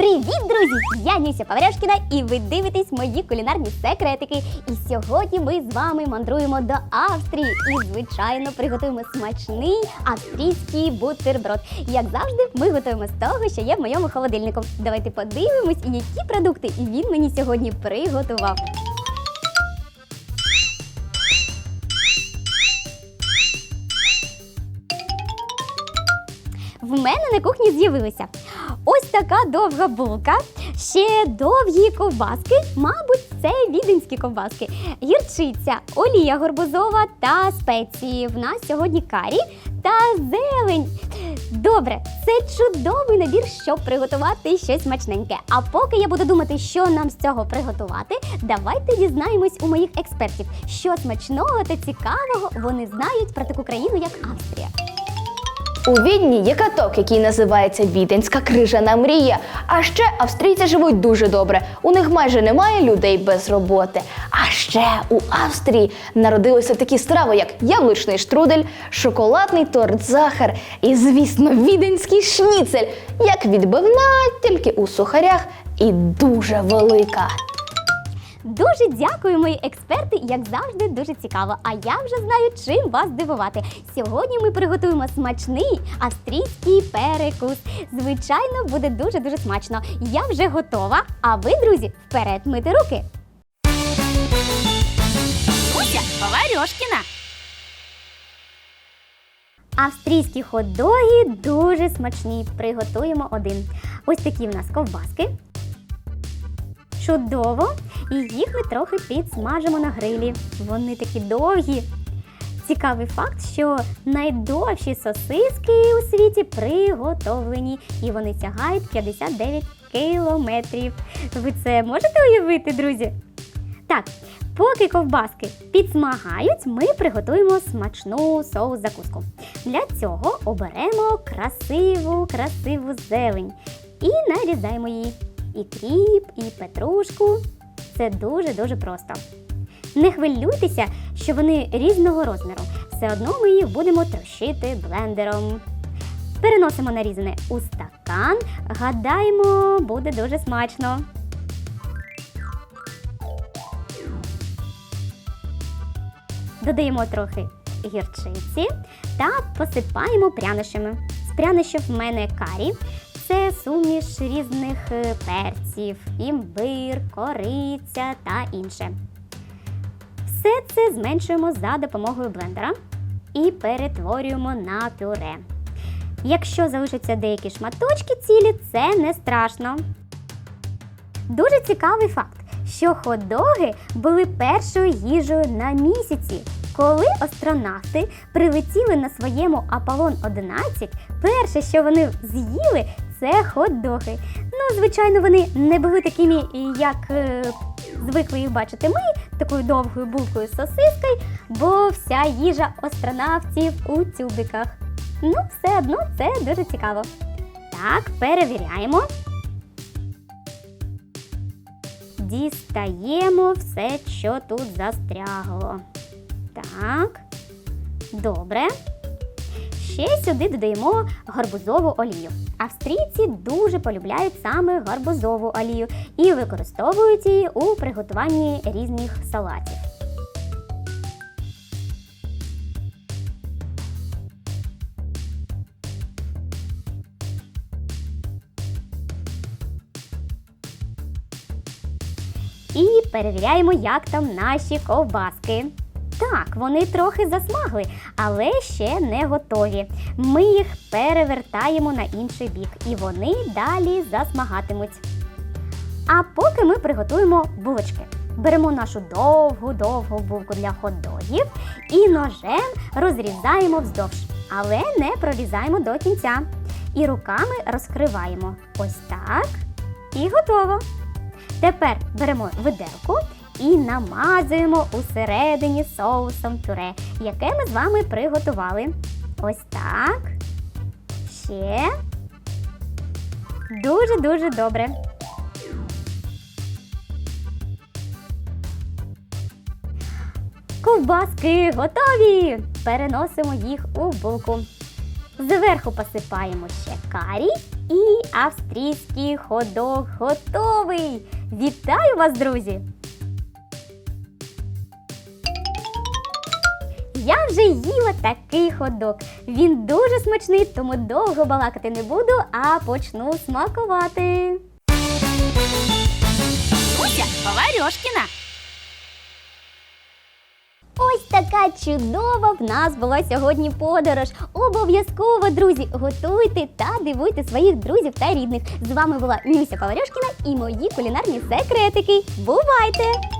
Привіт, друзі! Я Нюся Павряшкіна і ви дивитесь мої кулінарні секретики. І сьогодні ми з вами мандруємо до Австрії і, звичайно, приготуємо смачний австрійський бутерброд. Як завжди, ми готуємо з того, що є в моєму холодильнику. Давайте подивимось, які продукти він мені сьогодні приготував. В мене на кухні з'явилися ось така довга булка, ще довгі ковбаски, мабуть, це віденські ковбаски, гірчиця, олія горбузова та спеції. В нас сьогодні карі та зелень. Добре, це чудовий набір, щоб приготувати щось смачненьке. А поки я буду думати, що нам з цього приготувати, давайте дізнаємось у моїх експертів, що смачного та цікавого вони знають про таку країну, як Австрія. У Відні є каток, який називається Віденська крижана мрія. А ще австрійці живуть дуже добре. У них майже немає людей без роботи. А ще у Австрії народилися такі страви, як яблучний штрудель, шоколадний торт захар і, звісно, віденський шніцель, як відбивна, тільки у сухарях і дуже велика. Дуже дякую, мої експерти, як завжди, дуже цікаво. А я вже знаю, чим вас дивувати. Сьогодні ми приготуємо смачний австрійський перекус. Звичайно, буде дуже дуже смачно. Я вже готова. А ви, друзі, вперед мити руки. Нюся Паварьошкіна. Австрійські хот-доги дуже смачні. Приготуємо один. Ось такі в нас ковбаски. Чудово! І їх ми трохи підсмажимо на грилі. Вони такі довгі. Цікавий факт, що найдовші сосиски у світі приготовлені, і вони сягають 59 кілометрів. Ви це можете уявити, друзі? Так, поки ковбаски підсмагають, ми приготуємо смачну соус закуску. Для цього оберемо красиву, красиву зелень і нарізаємо її. І кріп, і петрушку. Це дуже-дуже просто. Не хвилюйтеся, що вони різного розміру. Все одно ми їх будемо трощити блендером. Переносимо нарізане у стакан. Гадаємо, буде дуже смачно. Додаємо трохи гірчиці та посипаємо прянощами. З прянощів в мене карі. Суміш різних е, перців, імбир, кориця та інше. Все це зменшуємо за допомогою блендера і перетворюємо на пюре. Якщо залишаться деякі шматочки цілі, це не страшно. Дуже цікавий факт, що хот-доги були першою їжею на місяці. Коли астронавти прилетіли на своєму Аполлон 11, перше, що вони з'їли, це хот-доги. Ну, звичайно, вони не були такими, як е, звикли їх бачити ми, такою довгою булкою з сосискою, бо вся їжа астронавтів у тюбиках. Ну, все одно це дуже цікаво. Так, перевіряємо. Дістаємо все, що тут застрягло. Так, добре. Ще сюди додаємо гарбузову олію. Австрійці дуже полюбляють саме гарбузову олію і використовують її у приготуванні різних салатів. І перевіряємо, як там наші ковбаски. Так, вони трохи засмагли, але ще не готові. Ми їх перевертаємо на інший бік, і вони далі засмагатимуть. А поки ми приготуємо булочки. Беремо нашу довгу-довгу булку для хот-догів і ножем розрізаємо вздовж, але не прорізаємо до кінця. І руками розкриваємо. Ось так. І готово. Тепер беремо виделку і намазуємо усередині соусом пюре, яке ми з вами приготували. Ось так. Ще. Дуже-дуже добре. Ковбаски готові! Переносимо їх у булку. Зверху посипаємо ще карі і австрійський ходок готовий. Вітаю вас, друзі! Я вже їла такий ходок. Він дуже смачний, тому довго балакати не буду, а почну смакувати. Уся Поварьошкіна. Ось така чудова в нас була сьогодні подорож. Обов'язково, друзі, готуйте та дивуйте своїх друзів та рідних. З вами була Нюся Паварьошкіна і мої кулінарні секретики. Бувайте!